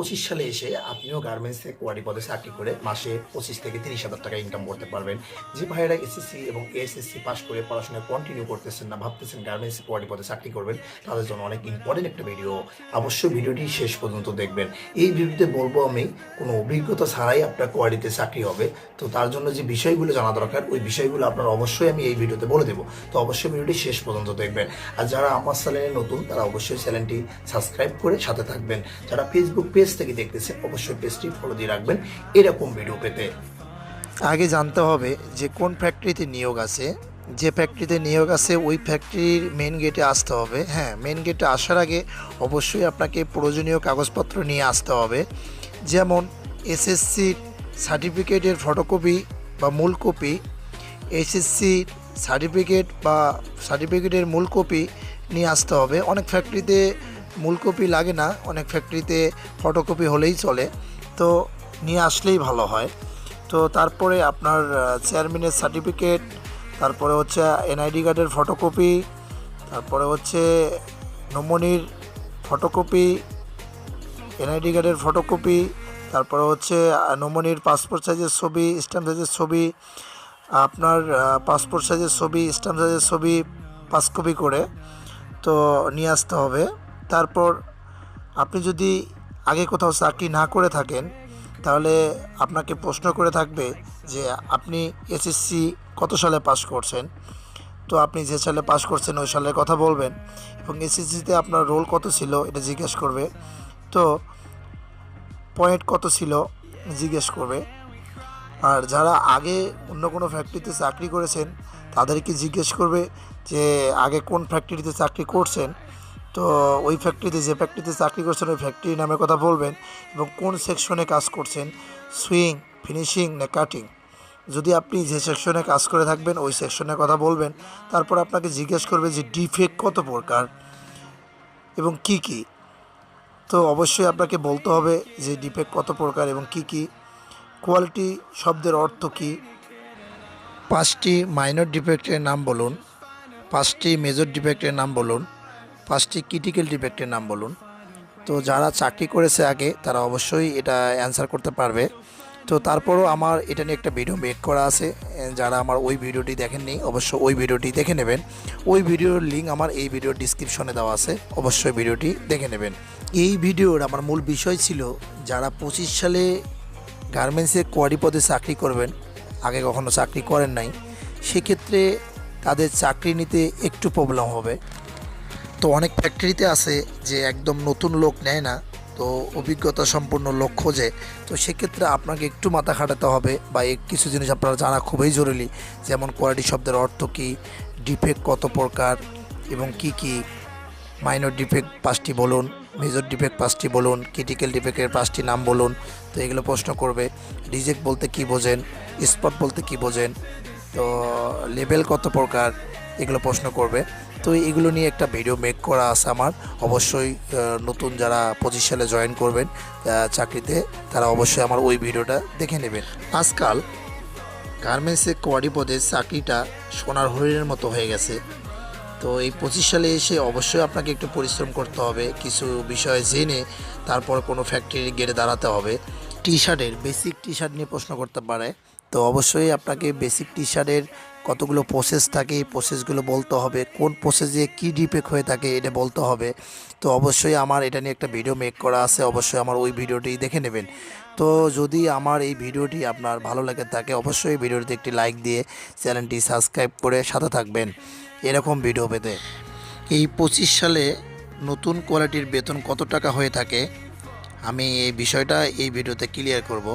পঁচিশ সালে এসে আপনিও গার্মেন্টসে কোয়ারি পদে চাকরি করে মাসে পঁচিশ থেকে তিরিশ হাজার টাকা ইনকাম করতে পারবেন। যে ভাইয়েরা এসএসসি এবং এসএসসি পাস করে পড়াশোনা কন্টিনিউ করতেছেন না, ভাবতেছেন গার্মেন্টসে কোয়ারি পদে চাকরি করবেন, তাদের জন্য অনেক ইম্পর্টেন্ট একটা ভিডিও অবশ্যই ভিডিওটি শেষ পর্যন্ত দেখবেন। এই ভিডিওতে বলব আমি, কোনো অভিজ্ঞতা ছাড়াই আপনার কোয়ারিতে চাকরি হবে। তো তার জন্য যে বিষয়গুলো জানা দরকার, ওই বিষয়গুলো আপনার অবশ্যই আমি এই ভিডিওতে বলে দেবো। তো অবশ্যই ভিডিওটি শেষ পর্যন্ত দেখবেন। আর যারা আমার চ্যানেলে নতুন, তারা অবশ্যই চ্যানেলটি সাবস্ক্রাইব করে সাথে থাকবেন। যারা ফেসবুক পেজ থেকে দেখতেছেন, অবশ্যই পেজটি ফলো দিয়ে রাখবেন, এরকম ভিডিও পেতে। আগে জানতে হবে যে কোন ফ্যাক্টরিতে নিয়োগ আছে। যে ফ্যাক্টরিতে নিয়োগ আছে, ওই ফ্যাক্টরির মেন গেটে আসতে হবে। হ্যাঁ মেন গেটে আসার আগে অবশ্যই আপনাকে প্রয়োজনীয় কাগজপত্র নিয়ে আসতে হবে। যেমন এসএসসি সার্টিফিকেটের ফটোকপি বা মূল কপি এসএসসি সার্টিফিকেট বা সার্টিফিকেটের মূল কপি নিয়ে আসতে হবে। অনেক ফ্যাক্টরিতে মূল কপি লাগে না, অনেক ফ্যাক্টরিতে ফটোকপি হলেই চলে। তো নিয়ে আসলেই ভালো হয়। তো তারপরে আপনার চেয়ারম্যানের সার্টিফিকেট তারপরে হচ্ছে এনআইডি কার্ডের ফটোকপি তারপরে হচ্ছে নমনির ফটোকপি এনআইডি কার্ডের ফটোকপি তারপরে হচ্ছে নমনির পাসপোর্ট সাইজের ছবি স্ট্যাম্প সাইজের ছবি, আপনার পাসপোর্ট সাইজের ছবি স্ট্যাম্প সাইজের ছবি পাঁচ কপি করে। তো নিয়ে আসতে হবে। তারপর আপনি যদি আগে কোথাও চাকরি না করে থাকেন, তাহলে আপনাকে প্রশ্ন করে থাকবে যে আপনি এসএসসি কত সালে পাশ করছেন? তো আপনি যে সালে পাশ করছেন, ওই সালের কথা বলবেন এবং এসএসসিতে আপনার রোল কত ছিল এটা জিজ্ঞেস করবে। তো পয়েন্ট কত ছিল জিজ্ঞেস করবে। আর যারা আগে অন্য কোনো ফ্যাক্টরিতে চাকরি করেছেন, তাদেরকে জিজ্ঞেস করবে যে আগে কোন ফ্যাক্টরিতে চাকরি করছেন? তো ওই ফ্যাক্টরিতে যে ফ্যাক্টরিতে চাকরি করছেন, ওই ফ্যাক্টরির নামের কথা বলবেন এবং কোন সেকশনে কাজ করছেন? সুইং ফিনিশিং না কাটিং যদি আপনি যে সেকশনে কাজ করে থাকবেন, ওই সেকশনের কথা বলবেন, তারপর আপনাকে জিজ্ঞেস করবে যে ডিফেক্ট কত প্রকার এবং কি কি? তো অবশ্যই আপনাকে বলতে হবে যে ডিফেক্ট কত প্রকার এবং কি কি? কোয়ালিটি শব্দের অর্থ কী? পাঁচটি মাইনর ডিফেক্টের নাম বলুন। পাঁচটি মেজর ডিফেক্টের নাম বলুন। পাঁচটি ক্রিটিক্যাল ডিফেক্টের নাম বলুন। তো যারা চাকরি করেছে আগে, তারা অবশ্যই এটা অ্যান্সার করতে পারবে। তো তারপরও আমার এটা নিয়ে একটা ভিডিও মেক করা আছে। যারা আমার ওই ভিডিওটি দেখেননি অবশ্যই ওই ভিডিওটি দেখে নেবেন। ওই ভিডিওর লিঙ্ক আমার এই ভিডিওর ডিসক্রিপশনে দেওয়া আছে। অবশ্যই ভিডিওটি দেখে নেবেন। এই ভিডিওর আমার মূল বিষয় ছিল, যারা পঁচিশ সালে গার্মেন্টসে কোয়ারি পদে চাকরি করবেন, আগে কখনো চাকরি করেন নাই, সেক্ষেত্রে তাদের চাকরি নিতে একটু প্রবলেম হবে। তো অনেক ফ্যাক্টরিতে আছে যে একদম নতুন লোক নেয় না, তো অভিজ্ঞতা সম্পন্ন লোক খোঁজে। তো সেক্ষেত্রে আপনাকে একটু মাথা খাটাতে হবে বা কিছু জিনিস আপনার জানা খুবই জরুরি, যেমন কোয়ালিটি শব্দের অর্থ কী ডিফেক্ট কত প্রকার এবং কি কি মাইনর ডিফেক্ট পাঁচটি বলুন মেজর ডিফেক্ট পাঁচটি বলুন ক্রিটিক্যাল ডিফেক্টের পাঁচটি নাম বলুন, তো এগুলো প্রশ্ন করবে। রিজেক্ট বলতে কি বোঝেন স্পট বলতে কি বোঝেন, তো লেভেল কত প্রকার এগুলো প্রশ্ন করবে। তো এগুলো নিয়ে একটা ভিডিও মেক করা আছে আমার। অবশ্যই নতুন যারা পঁচিশ সালে জয়েন করবেন চাকরিতে, তারা অবশ্যই আমার ওই ভিডিওটা দেখে নেবেন। আজকাল গার্মেন্টসে কোয়ারি পদে চাকরিটা সোনার হরিণের মতো হয়ে গেছে। তো এই পঁচিশ সালে এসে অবশ্যই আপনাকে একটু পরিশ্রম করতে হবে। কিছু বিষয় জেনে তারপর কোনো ফ্যাক্টরির গেটে দাঁড়াতে হবে। টি শার্টের বেসিক টি শার্ট নিয়ে প্রশ্ন করতে পারে। তো অবশ্যই আপনাকে বেসিক টি শার্টের কতগুলো প্রসেস থাকে, এই প্রসেসগুলো বলতে হবে, কোন প্রসেসে কী ডিপেক হয়ে থাকে এটা বলতে হবে। তো অবশ্যই আমার এটা নিয়ে একটা ভিডিও মেক করা আছে, অবশ্যই আমার ওই ভিডিওটি দেখে নেবেন। তো যদি আমার এই ভিডিওটি আপনার ভালো লাগে থাকে, অবশ্যই ভিডিওটিতে একটি লাইক দিয়ে চ্যানেলটি সাবস্ক্রাইব করে সাথে থাকবেন। এরকম ভিডিও পেতে। এই পঁচিশ সালে নতুন কোয়ালিটির বেতন কত টাকা হয়ে থাকে? আমি এই বিষয়টা এই ভিডিওতে ক্লিয়ার করব।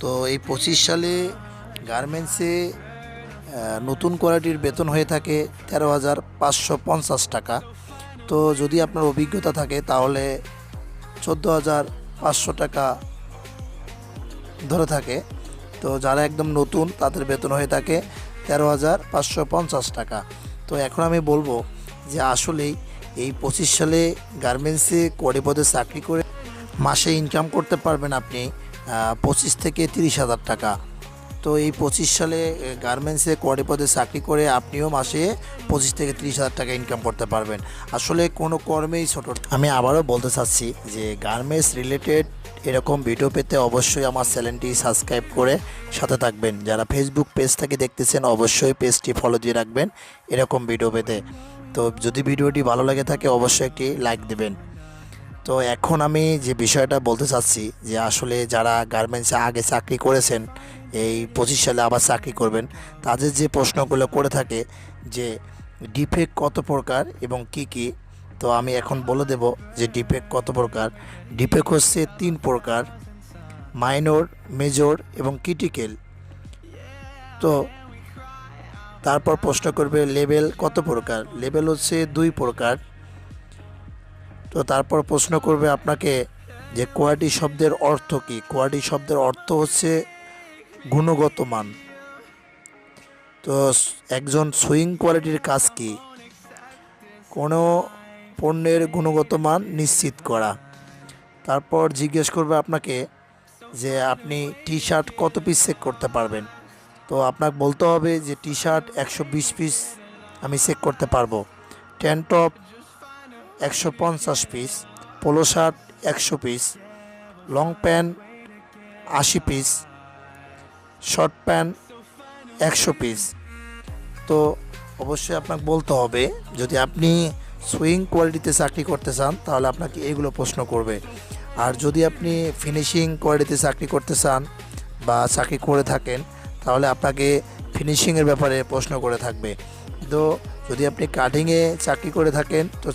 তো এই পঁচিশ সালে গার্মেন্টসে নতুন কোয়ালিটির বেতন হয়ে থাকে তেরো হাজার পাঁচশো পঞ্চাশ টাকা। তো যদি আপনার অভিজ্ঞতা থাকে, তাহলে চোদ্দ হাজার পাঁচশো টাকা ধরে থাকে। তো যারা একদম নতুন, তাদের বেতন হয়ে থাকে তেরো হাজার পাঁচশো পঞ্চাশ টাকা। তো এখন আমি বলব যে আসলেই এই পঁচিশ সালে গার্মেন্টসে কোয়ারি পদে চাকরি করে মাসে ইনকাম করতে পারবেন আপনি পঁচিশ থেকে তিরিশ হাজার টাকা। তো এই পঁচিশ সালে গার্মেন্টসে কোয়ারি পদে চাকরি করে আপনিও মাসে পঁচিশ থেকে তিরিশ হাজার টাকা ইনকাম করতে পারবেন। আসলে কোনো কর্মেই ছোট আমি আবারও বলতে চাচ্ছি যে গার্মেন্টস রিলেটেড এরকম ভিডিও পেতে অবশ্যই আমার চ্যানেলটি সাবস্ক্রাইব করে সাথে থাকবেন। যারা ফেসবুক পেজ থেকে দেখতেছেন, অবশ্যই পেজটি ফলো দিয়ে রাখবেন এরকম ভিডিও পেতে। তো যদি ভিডিওটি ভালো লাগে থাকে, অবশ্যই একটি লাইক দেবেন। তো এখন আমি যে বিষয়টা বলতে চাচ্ছি যে আসলে যারা গার্মেন্টসে আগে চাকরি করেছেন এই পঁচিশ সালে আবার চাকরি করবেন। তাদের যে প্রশ্নগুলো করে থাকে যে ডিফেক্ট কত প্রকার এবং কি কি, তো আমি এখন বলে দেব যে ডিফেক্ট কত প্রকার। ডিফেক্ট হচ্ছে তিন প্রকার মাইনর মেজর এবং ক্রিটিক্যাল তো তারপর প্রশ্ন করবে লেভেল কত প্রকার? লেভেল হচ্ছে দুই প্রকার। তো তারপর প্রশ্ন করবে আপনাকে যে কোয়ালিটি শব্দের অর্থ কী? কোয়ালিটি শব্দের অর্থ হচ্ছে গুণগত মান। তো একজন সুইং কোয়ালিটির কাজ কি? কোনো পণ্যের গুণগত মান নিশ্চিত করা। তারপর জিজ্ঞেস করবে আপনাকে যে আপনি টি শার্ট কত পিস চেক করতে পারবেন। তো আপনাকে বলতে হবে যে টি শার্ট একশো বিশ পিস আমি চেক করতে পারব। টেন টপ একশো পঞ্চাশ পিস পোলো শার্ট একশো পিস লং প্যান্ট আশি পিস শর্ট প্যান্ট একশো পিস তো অবশ্যই আপনাকে বলতে হবে, যদি আপনি সুইং কোয়ালিটিতে চাকরি করতে চান, তাহলে আপনাকে এগুলো প্রশ্ন করবে। আর যদি আপনি ফিনিশিং কোয়ালিটিতে চাকরি করতে চান বা চাকরি করে থাকেন, তাহলে আপনাকে ফিনিশিংয়ের ব্যাপারে প্রশ্ন করে থাকবে। তো যদি আপনি কাটিংয়ে চাকরি করে থাকেন, তো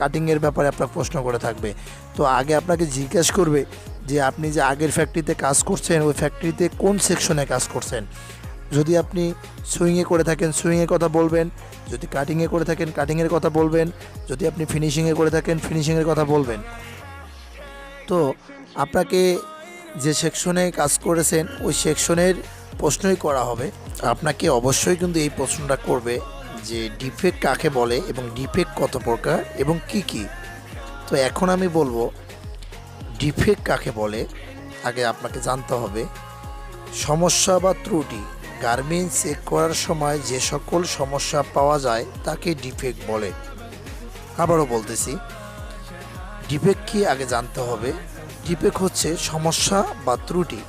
কাটিংয়ের ব্যাপারে আপনার প্রশ্ন করে থাকবে। তো আগে আপনাকে জিজ্ঞেস করবে যে আপনি যে আগের ফ্যাক্টরিতে কাজ করছেন, ওই ফ্যাক্টরিতে কোন সেকশনে কাজ করছেন? যদি আপনি সুইংয়ে করে থাকেন সুইংয়ের কথা বলবেন, যদি কাটিংয়ে করে থাকেন কাটিংয়ের কথা বলবেন, যদি আপনি ফিনিশিংয়ে করে থাকেন ফিনিশিংয়ের কথা বলবেন। তো আপনাকে যে সেকশনে কাজ করেছেন, ওই সেকশনের প্রশ্নই করা হবে। আপনাকে অবশ্যই কিন্তু এই প্রশ্নটা করবে যে ডিফেক্ট কাকে বলে এবং ডিফেক্ট কত প্রকার এবং কি কি। তো এখন আমি বলব ডিফেক্ট কাকে বলে, আগে আপনাকে জানতে হবে। সমস্যা বা ত্রুটি, গার্মেন্টস চেক করার সময় যে সকল সমস্যা পাওয়া যায় তাকে ডিফেক্ট বলে। আবারও বলতেছি, ডিফেক্ট কি আগে জানতে হবে? ডিফেক্ট হচ্ছে সমস্যা বা ত্রুটি।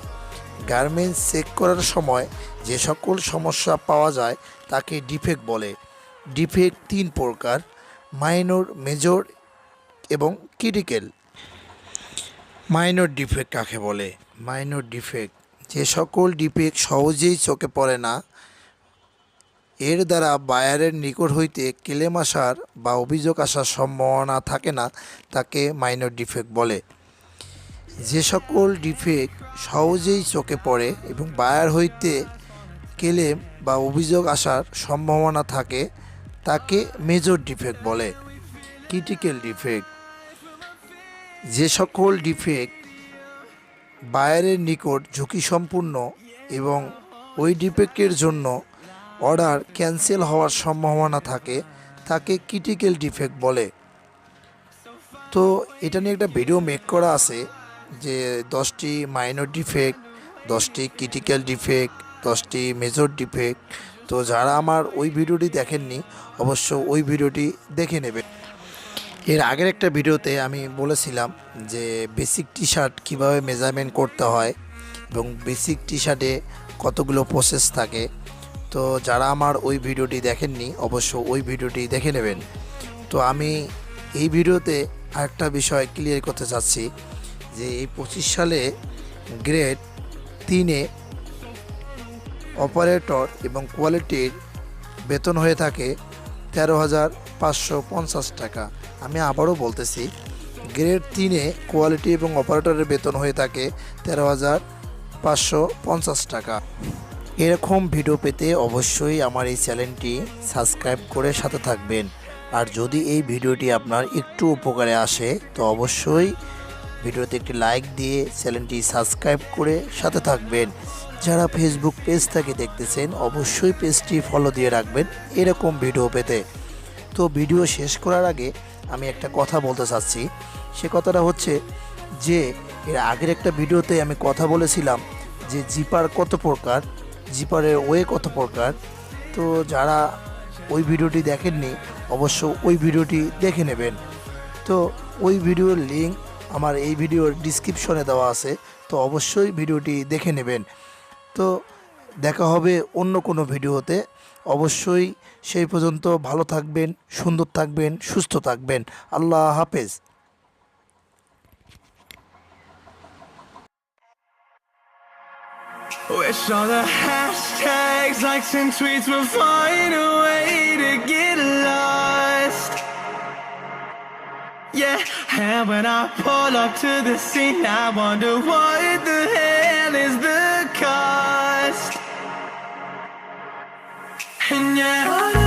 গার্মেন্টস চেক করার সময় যে সকল সমস্যা পাওয়া যায় তাকে ডিফেক্ট বলে। ডিফেক্ট তিন প্রকার, মাইনর, মেজর এবং ক্রিটিক্যাল। মাইনর ডিফেক্ট কাকে বলে? মাইনর ডিফেক্ট যে সকল ডিফেক্ট সহজেই চোখে পড়ে না, এর দ্বারা বায়ারের নিকট হইতে ক্লেম আসার বা অভিযোগ আসার সম্ভাবনা থাকে না, তাকে মাইনর ডিফেক্ট বলে। যে সকল ডিফেক্ট সহজেই চোখে পড়ে এবং বায়ার হইতে ক্লেম বা অভিযোগ আসার সম্ভাবনা থাকে, তাকে মেজর ডিফেক্ট বলে। ক্রিটিক্যাল ডিফেক্ট যে সকল ডিফেক্ট বায়ারের নিকট ঝুঁকিসম্পূর্ণ এবং ওই ডিফেক্টের জন্য অর্ডার ক্যান্সেল হওয়ার সম্ভাবনা থাকে, তাকে ক্রিটিক্যাল ডিফেক্ট বলে। তো এটা নিয়ে একটা ভিডিও মেক করা আছে যে দশটি মাইনর ডিফেক্ট, দশটি ক্রিটিক্যাল ডিফেক্ট, দশটি মেজর ডিফেক্ট। তো যারা আমার ওই ভিডিওটি দেখেননি, অবশ্য ওই ভিডিওটি দেখে নেবে এর আগের একটা ভিডিওতে আমি বলেছিলাম যে বেসিক টি শার্ট কীভাবে মেজারমেন্ট করতে হয় এবং বেসিক টি শার্টে কতগুলো প্রসেস থাকে। তো যারা আমার ওই ভিডিওটি দেখেননি অবশ্য ওই ভিডিওটি দেখে নেবেন। তো আমি এই ভিডিওতে আরেকটা বিষয় ক্লিয়ার করতে চাচ্ছি যে এই পঁচিশ সালে গ্রেড তিনে অপারেটর এবং কোয়ালিটির বেতন হয়ে থাকে তেরো হাজার পাঁচশো পঞ্চাশ টাকা। আমি আবারও বলতেছি, গ্রেড তিনে কোয়ালিটি এবং অপারেটরের বেতন হয়ে থাকে তেরো হাজার পাঁচশো পঞ্চাশ টাকা। এরকম ভিডিও পেতে অবশ্যই আমার এই চ্যানেলটি সাবস্ক্রাইব করে সাথে থাকবেন। আর যদি এই ভিডিওটি আপনার একটু উপকারে আসে, তো অবশ্যই ভিডিওতে একটি লাইক দিয়ে চ্যানেলটি সাবস্ক্রাইব করে সাথে থাকবেন। যারা ফেসবুক পেজ থেকে দেখতেছেন, অবশ্যই পেজটি ফলো দিয়ে রাখবেন এরকম ভিডিও পেতে। তো ভিডিও শেষ করার আগে আমি একটা কথা বলতে চাচ্ছি। সে কথাটা হচ্ছে যে, এর আগের একটা ভিডিওতে আমি কথা বলেছিলাম যে জিপার কত প্রকার, জিপারের ওয়ে কত প্রকার। তো যারা ওই ভিডিওটি দেখেননি, অবশ্য ওই ভিডিওটি দেখে নেবেন। তো ওই ভিডিওর লিঙ্ক আমার এই ভিডিওর ডিসক্রিপশনে দেওয়া আছে, তো অবশ্যই ভিডিওটি দেখে নেবেন। তো দেখা হবে অন্য কোনো ভিডিওতে অবশ্যই সেই পর্যন্ত ভালো থাকবেন সুন্দর থাকবেন সুস্থ থাকবেন আল্লাহ হাফেজ Wish all the hashtags, likes, and tweets will find a way to get lost. Yeah, and when I pull up to the scene, I wonder what the hell is the cost. yeah.